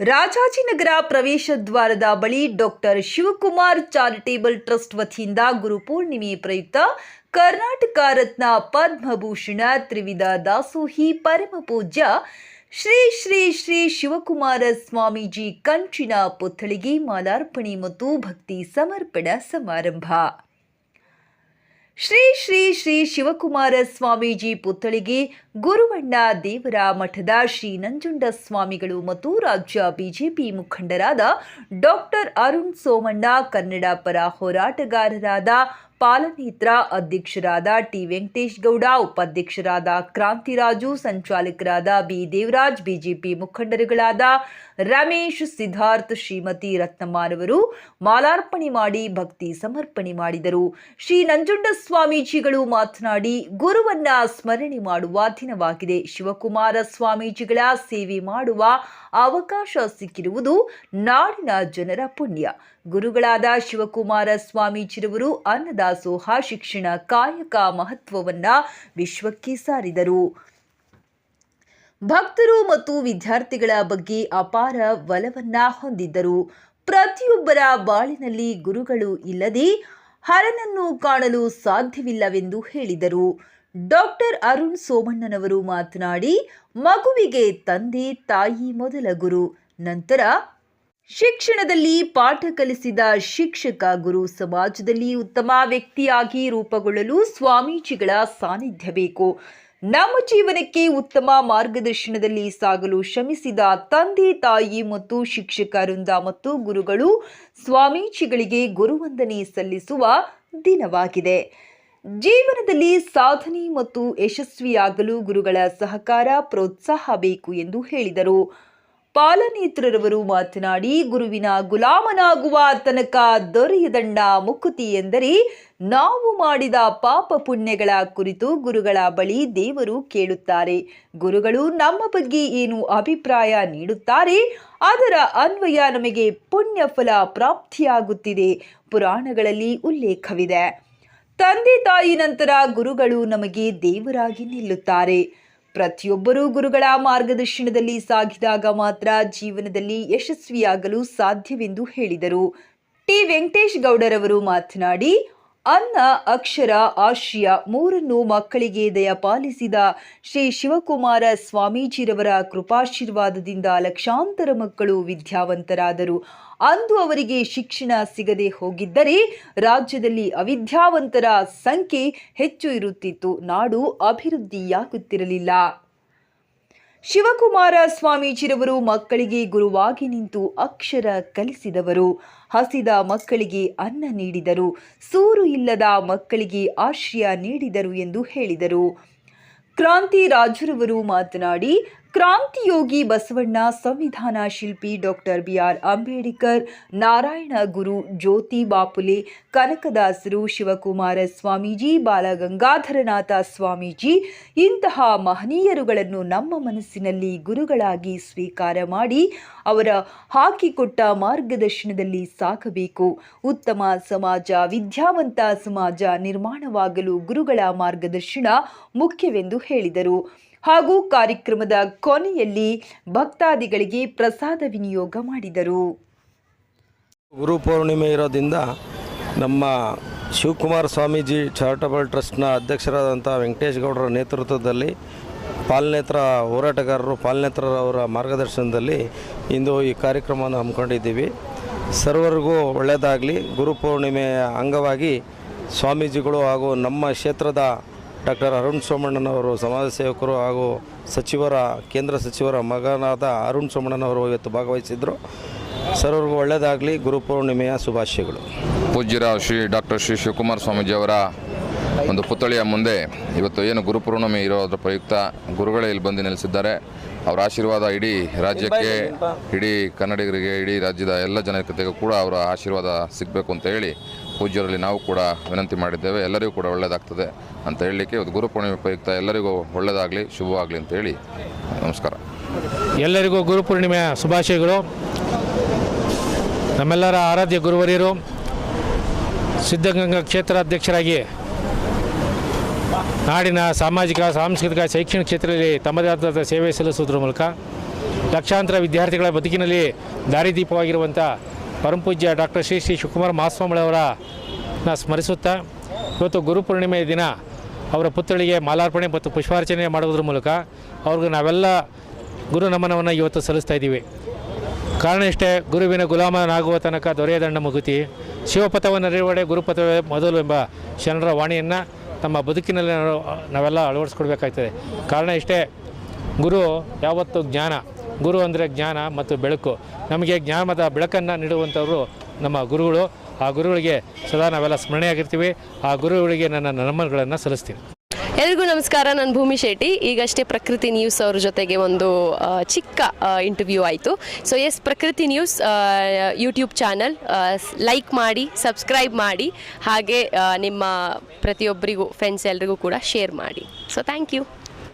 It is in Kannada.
ರಾಜಾಜಿನಗರ ಪ್ರವೇಶ ದ್ವಾರದ ಬಳಿ ಡಾಕ್ಟರ್ ಶಿವಕುಮಾರ್ ಚಾರಿಟೇಬಲ್ ಟ್ರಸ್ಟ್ ವತಿಯಿಂದ ಗುರುಪೂರ್ಣಿಮೆ ಪ್ರಯುಕ್ತ ಕರ್ನಾಟಕ ರತ್ನ ಪದ್ಮಭೂಷಣ ತ್ರಿವಿಧ ದಾಸೋಹಿ ಪರಮ ಪೂಜ್ಯ ಶ್ರೀ ಶ್ರೀ ಶ್ರೀ ಶಿವಕುಮಾರ ಸ್ವಾಮೀಜಿ ಕಂಚಿನ ಪುತ್ಥಳಿಗೆ ಮಾಲಾರ್ಪಣೆ ಮತ್ತು ಭಕ್ತಿ ಸಮರ್ಪಣಾ ಸಮಾರಂಭ. ಶ್ರೀ ಶ್ರೀ ಶ್ರೀ ಶಿವಕುಮಾರ ಸ್ವಾಮೀಜಿ ಪುತ್ಥಳಿಗೆ ಗುರುವಣ್ಣ ದೇವರ ಮಠದ ಶ್ರೀ ನಂಜುಂಡ ಸ್ವಾಮಿಗಳು ಮತ್ತು ರಾಜ್ಯ ಬಿಜೆಪಿ ಮುಖಂಡರಾದ ಡಾಕ್ಟರ್ ಅರುಣ್ ಸೋಮಣ್ಣ ಕನ್ನಡ ಪರ ಹೋರಾಟಗಾರರಾದ ಪಾಲನೇತ್ರ ಅಧ್ಯಕ್ಷರಾದ ಟಿ ವೆಂಕಟೇಶ್ ಗೌಡ, ಉಪಾಧ್ಯಕ್ಷರಾದ ಕ್ರಾಂತಿರಾಜು, ಸಂಚಾಲಕರಾದ ಬಿ ದೇವರಾಜ್, ಬಿಜೆಪಿ ಮುಖಂಡರುಗಳಾದ ರಮೇಶ್ ಸಿದ್ಧಾರ್ಥ್, ಶ್ರೀಮತಿ ರತ್ನಮ್ಮನವರು ಮಾಲಾರ್ಪಣೆ ಮಾಡಿ ಭಕ್ತಿ ಸಮರ್ಪಣೆ ಮಾಡಿದರು. ಶ್ರೀ ನಂಜುಂಡ ಸ್ವಾಮೀಜಿಗಳು ಮಾತನಾಡಿ, ಗುರುವನ್ನ ಸ್ಮರಣೆ ಮಾಡುವ ದಿನವಾಗಿದೆ. ಶಿವಕುಮಾರ ಸ್ವಾಮೀಜಿಗಳ ಸೇವೆ ಮಾಡುವ ಅವಕಾಶ ಸಿಕ್ಕಿರುವುದು ನಾಡಿನ ಜನರ ಪುಣ್ಯ. ಗುರುಗಳಾದ ಶಿವಕುಮಾರ ಸ್ವಾಮೀಜಿರವರು ಅನ್ನದಾಸೋಹ ಶಿಕ್ಷಣ ಕಾಯಕ ಮಹತ್ವವನ್ನ ವಿಶ್ವಕ್ಕೆ ಸಾರಿದರು. ಭಕ್ತರು ಮತ್ತು ವಿದ್ಯಾರ್ಥಿಗಳ ಬಗ್ಗೆ ಅಪಾರ ಒಲವನ್ನ ಹೊಂದಿದ್ದರು. ಪ್ರತಿಯೊಬ್ಬರ ಬಾಳಿನಲ್ಲಿ ಗುರುಗಳು ಇಲ್ಲದೆ ಹರನನ್ನು ಕಾಣಲು ಸಾಧ್ಯವಿಲ್ಲವೆಂದು ಹೇಳಿದರು. ಡಾಕ್ಟರ್ ಅರುಣ್ ಸೋಮಣ್ಣನವರು ಮಾತನಾಡಿ, ಮಗುವಿಗೆ ತಂದೆ ತಾಯಿ ಮೊದಲ ಗುರು, ನಂತರ ಶಿಕ್ಷಣದಲ್ಲಿ ಪಾಠ ಕಲಿಸಿದ ಶಿಕ್ಷಕ ಗುರು ಸಮಾಜದಲ್ಲಿ ಉತ್ತಮ ವ್ಯಕ್ತಿಯಾಗಿ ರೂಪುಗೊಳ್ಳಲು ಸ್ವಾಮೀಜಿಗಳ ಸಾನ್ನಿಧ್ಯ ಬೇಕು. ನಮ್ಮ ಜೀವನಕ್ಕೆ ಉತ್ತಮ ಮಾರ್ಗದರ್ಶನದಲ್ಲಿ ಸಾಗಲು ಶ್ರಮಿಸಿದ ತಂದೆ, ತಾಯಿ ಮತ್ತು ಶಿಕ್ಷಕ ವೃಂದ ಮತ್ತು ಗುರುಗಳು ಸ್ವಾಮೀಜಿಗಳಿಗೆ ಗುರುವಂದನೆ ಸಲ್ಲಿಸುವ ದಿನವಾಗಿದೆ. ಜೀವನದಲ್ಲಿ ಸಾಧನೆ ಮತ್ತು ಯಶಸ್ವಿಯಾಗಲು ಗುರುಗಳ ಸಹಕಾರ ಪ್ರೋತ್ಸಾಹ ಬೇಕು ಎಂದು ಹೇಳಿದರು. ಪಾಲನೇತ್ರರವರು ಮಾತನಾಡಿ, ಗುರುವಿನ ಗುಲಾಮನಾಗುವ ತನಕ ದೊರೆಯದಂಡ ಮುಕುತಿ ಎಂದರೆ, ನಾವು ಮಾಡಿದ ಪಾಪ ಪುಣ್ಯಗಳ ಕುರಿತು ಗುರುಗಳ ಬಳಿ ದೇವರು ಕೇಳುತ್ತಾರೆ. ಗುರುಗಳು ನಮ್ಮ ಬಗ್ಗೆ ಏನು ಅಭಿಪ್ರಾಯ ನೀಡುತ್ತಾರೆ, ಅದರ ಅನ್ವಯ ನಮಗೆ ಪುಣ್ಯ ಫಲ ಪ್ರಾಪ್ತಿಯಾಗುತ್ತಿದೆ. ಪುರಾಣಗಳಲ್ಲಿ ಉಲ್ಲೇಖವಿದೆ. ತಂದೆ ತಾಯಿ ನಂತರ ಗುರುಗಳು ನಮಗೆ ದೇವರಾಗಿ ನಿಲ್ಲುತ್ತಾರೆ. ಪ್ರತಿಯೊಬ್ಬರೂ ಗುರುಗಳ ಮಾರ್ಗದರ್ಶನದಲ್ಲಿ ಸಾಗಿದಾಗ ಮಾತ್ರ ಜೀವನದಲ್ಲಿ ಯಶಸ್ವಿಯಾಗಲು ಸಾಧ್ಯವೆಂದು ಹೇಳಿದರು. ಟಿ. ವೆಂಕಟೇಶ್ ಗೌಡರವರು ಮಾತನಾಡಿ ಅನ್ನ, ಅಕ್ಷರ, ಆಶ್ರಯ ಮೂರನ್ನು ಮಕ್ಕಳಿಗೆ ದಯಪಾಲಿಸಿದ ಶ್ರೀ ಶಿವಕುಮಾರ ಸ್ವಾಮೀಜಿರವರ ಕೃಪಾಶೀರ್ವಾದದಿಂದ ಲಕ್ಷಾಂತರ ಮಕ್ಕಳು ವಿದ್ಯಾವಂತರಾದರು. ಅಂದು ಅವರಿಗೆ ಶಿಕ್ಷಣ ಸಿಗದೆ ಹೋಗಿದ್ದರೆ ರಾಜ್ಯದಲ್ಲಿ ಅವಿದ್ಯಾವಂತರ ಸಂಖ್ಯೆ ಹೆಚ್ಚು ಇರುತ್ತಿತ್ತು. ನಾಡು ಅಭಿವೃದ್ಧಿಯಾಗುತ್ತಿರಲಿಲ್ಲ. ಶಿವಕುಮಾರ ಸ್ವಾಮೀಜಿರವರು ಮಕ್ಕಳಿಗೆ ಗುರುವಾಗಿ ನಿಂತು ಅಕ್ಷರ ಕಲಿಸಿದವರು. ಹಸಿದ ಮಕ್ಕಳಿಗೆ ಅನ್ನ ನೀಡಿದರು. ಸೂರು ಇಲ್ಲದ ಮಕ್ಕಳಿಗೆ ಆಶ್ರಯ ನೀಡಿದರು ಎಂದು ಹೇಳಿದರು. ಕ್ರಾಂತಿ ರಾಜುರವರು ಮಾತನಾಡಿ ಕ್ರಾಂತಿಯೋಗಿ ಬಸವಣ್ಣ ಸಂವಿಧಾನ ಶಿಲ್ಪಿ doctor B R Ambedkar, Narayana Guru Jyoti Bapule, ಕನಕದಾಸರು ಶಿವಕುಮಾರ ಸ್ವಾಮೀಜಿ, ಬಾಲಗಂಗಾಧರನಾಥ ಸ್ವಾಮೀಜಿ, ಇಂತಹ ಮಹನೀಯರುಗಳನ್ನು ನಮ್ಮ ಮನಸ್ಸಿನಲ್ಲಿ ಗುರುಗಳಾಗಿ ಸ್ವೀಕಾರ ಮಾಡಿ ಅವರ ಹಾಕಿಕೊಟ್ಟ ಮಾರ್ಗದರ್ಶನದಲ್ಲಿ ಸಾಗಬೇಕು. ಉತ್ತಮ ಸಮಾಜ, ವಿದ್ಯಾವಂತ ಸಮಾಜ ನಿರ್ಮಾಣವಾಗಲು ಗುರುಗಳ ಮಾರ್ಗದರ್ಶನ ಮುಖ್ಯವೆಂದು ಹೇಳಿದರು. ಹಾಗೂ ಕಾರ್ಯಕ್ರಮದ ಕೊನೆಯಲ್ಲಿ ಭಕ್ತಾದಿಗಳಿಗೆ ಪ್ರಸಾದ ವಿನಿಯೋಗ ಮಾಡಿದರು. ಗುರು ಪೂರ್ಣಿಮೆ ಇರೋದ್ರಿಂದ ನಮ್ಮ ಶಿವಕುಮಾರ ಸ್ವಾಮೀಜಿ ಚಾರಿಟಬಲ್ ಟ್ರಸ್ಟ್ನ ಅಧ್ಯಕ್ಷರಾದಂಥ ವೆಂಕಟೇಶ್ ಗೌಡರ ನೇತೃತ್ವದಲ್ಲಿ ಪಾಲನೇತ್ರ ಹೋರಾಟಗಾರರು ಪಾಲನೇತ್ರರವರ ಮಾರ್ಗದರ್ಶನದಲ್ಲಿ ಇಂದು ಈ ಕಾರ್ಯಕ್ರಮವನ್ನು ಹಮ್ಮಿಕೊಂಡಿದ್ದೀವಿ. ಸರ್ವರಿಗೂ ಒಳ್ಳೆಯದಾಗಲಿ. ಗುರು ಪೂರ್ಣಿಮೆಯ ಅಂಗವಾಗಿ ಸ್ವಾಮೀಜಿಗಳು ಹಾಗೂ ನಮ್ಮ ಕ್ಷೇತ್ರದ ಡಾಕ್ಟರ್ ಅರುಣ್ ಸೋಮಣ್ಣನವರು, ಸಮಾಜ ಸೇವಕರು ಹಾಗೂ ಸಚಿವರ, ಕೇಂದ್ರ ಸಚಿವರ ಮಗನಾದ ಅರುಣ್ ಸೋಮಣ್ಣನವರು ಇವತ್ತು ಭಾಗವಹಿಸಿದ್ರು. ಸರ್ವರಿಗೂ ಒಳ್ಳೆಯದಾಗಲಿ ಗುರುಪೂರ್ಣಿಮೆಯ ಶುಭಾಶಯಗಳು. ಪೂಜ್ಯರ ಶ್ರೀ ಡಾಕ್ಟರ್ ಶ್ರೀ ಶಿವಕುಮಾರ ಸ್ವಾಮೀಜಿಯವರ ಒಂದು ಪುತ್ಥಳಿಯ ಮುಂದೆ ಇವತ್ತು ಏನು ಗುರುಪೂರ್ಣಿಮೆ ಇರೋದ್ರ ಪ್ರಯುಕ್ತ ಗುರುಗಳೇ ಇಲ್ಲಿ ಬಂದು ನೆಲೆಸಿದ್ದಾರೆ. ಅವರ ಆಶೀರ್ವಾದ ಇಡೀ ರಾಜ್ಯಕ್ಕೆ, ಇಡೀ ಕನ್ನಡಿಗರಿಗೆ, ಇಡೀ ರಾಜ್ಯದ ಎಲ್ಲ ಜನತೆಗೂ ಕೂಡ ಅವರ ಆಶೀರ್ವಾದ ಸಿಗಬೇಕು ಅಂತ ಹೇಳಿ ಪೂಜ್ಯರಲ್ಲಿ ನಾವು ಕೂಡ ವಿನಂತಿ ಮಾಡಿದ್ದೇವೆ, ಎಲ್ಲರಿಗೂ ಕೂಡ ಒಳ್ಳೆಯದಾಗ್ತದೆ ಅಂತ ಹೇಳಲಿಕ್ಕೆ ಇವತ್ತು ಗುರುಪೂರ್ಣಿಮೆ ಪ್ರಯುಕ್ತ ಎಲ್ಲರಿಗೂ ಒಳ್ಳೆಯದಾಗಲಿ ಶುಭವಾಗಲಿ ಅಂತೇಳಿ ನಮಸ್ಕಾರ. ಎಲ್ಲರಿಗೂ ಗುರುಪೂರ್ಣಿಮೆಯ ಶುಭಾಶಯಗಳು. ನಮ್ಮೆಲ್ಲರ ಆರಾಧ್ಯ ಗುರುವರಿಯರು, ಸಿದ್ಧಗಂಗಾ ಕ್ಷೇತ್ರ ಅಧ್ಯಕ್ಷರಾಗಿ ನಾಡಿನ ಸಾಮಾಜಿಕ, ಸಾಂಸ್ಕೃತಿಕ, ಶೈಕ್ಷಣಿಕ ಕ್ಷೇತ್ರದಲ್ಲಿ ತಮ್ಮದೇ ಆದ ಸೇವೆ ಸಲ್ಲಿಸುವುದರ ಮೂಲಕ ಲಕ್ಷಾಂತರ ವಿದ್ಯಾರ್ಥಿಗಳ ಬದುಕಿನಲ್ಲಿ ದಾರಿದೀಪವಾಗಿರುವಂಥ ಪರಮಪೂಜ್ಯ ಡಾಕ್ಟರ್ ಶ್ರೀ ಶ್ರೀ ಶಿವಕುಮಾರ ಮಹಾಸ್ವಾಮಿಗಳವರನ್ನ ಸ್ಮರಿಸುತ್ತಾ ಇವತ್ತು ಗುರುಪೂರ್ಣಿಮೆ ದಿನ ಅವರ ಪುತ್ಥಳಿಗೆ ಮಾಲಾರ್ಪಣೆ ಮತ್ತು ಪುಷ್ಪಾರ್ಚನೆ ಮಾಡುವುದರ ಮೂಲಕ ಅವ್ರಿಗೆ ನಾವೆಲ್ಲ ಗುರು ನಮನವನ್ನು ಇವತ್ತು ಸಲ್ಲಿಸ್ತಾ ಇದ್ದೀವಿ. ಕಾರಣ ಇಷ್ಟೇ, ಗುರುವಿನ ಗುಲಾಮನಾಗುವ ತನಕ ದೊರೆಯದಂಡ ಮುಗುತಿ. ಶಿವಪಥವನ್ನು ನೆರವಡೆ ಗುರುಪಥವೇ ಮೊದಲು ಎಂಬ ಶರಣರ ವಾಣಿಯನ್ನು ನಮ್ಮ ಬದುಕಿನಲ್ಲಿ ನಾವು- ನಾವೆಲ್ಲ ಅಳವಡಿಸ್ಕೊಡ್ಬೇಕಾಗ್ತದೆ. ಕಾರಣ ಇಷ್ಟೇ, ಗುರು ಯಾವತ್ತು ಜ್ಞಾನ ಗುರು ಅಂದರೆ ಜ್ಞಾನ ಮತ್ತು ಬೆಳಕು. ನಮಗೆ ಜ್ಞಾನದ ಬೆಳಕನ್ನು ನೀಡುವಂಥವರು ನಮ್ಮ ಗುರುಗಳು. ಆ ಗುರುಗಳಿಗೆ ಸದಾ ನಾವೆಲ್ಲ ಸ್ಮರಣೆಯಾಗಿರ್ತೀವಿ. ಆ ಗುರುಗಳಿಗೆ ನನ್ನ ನಮನಗಳನ್ನು ಸಲ್ಲಿಸ್ತೀನಿ. ಎಲ್ರಿಗೂ ನಮಸ್ಕಾರ. ನಾನು ಭೂಮಿ ಶೆಟ್ಟಿ. ಈಗಷ್ಟೇ ಪ್ರಕೃತಿ ನ್ಯೂಸ್ ಅವ್ರ ಜೊತೆಗೆ ಒಂದು ಚಿಕ್ಕ ಇಂಟರ್ವ್ಯೂ ಆಯಿತು. So S Prakruthi news YouTube channel like ಮಾಡಿ ಸಬ್ಸ್ಕ್ರೈಬ್ ಮಾಡಿ, ಹಾಗೆ ನಿಮ್ಮ ಪ್ರತಿಯೊಬ್ಬರಿಗೂ ಫ್ರೆಂಡ್ಸ್ ಎಲ್ರಿಗೂ ಕೂಡ ಶೇರ್ ಮಾಡಿ. So thank you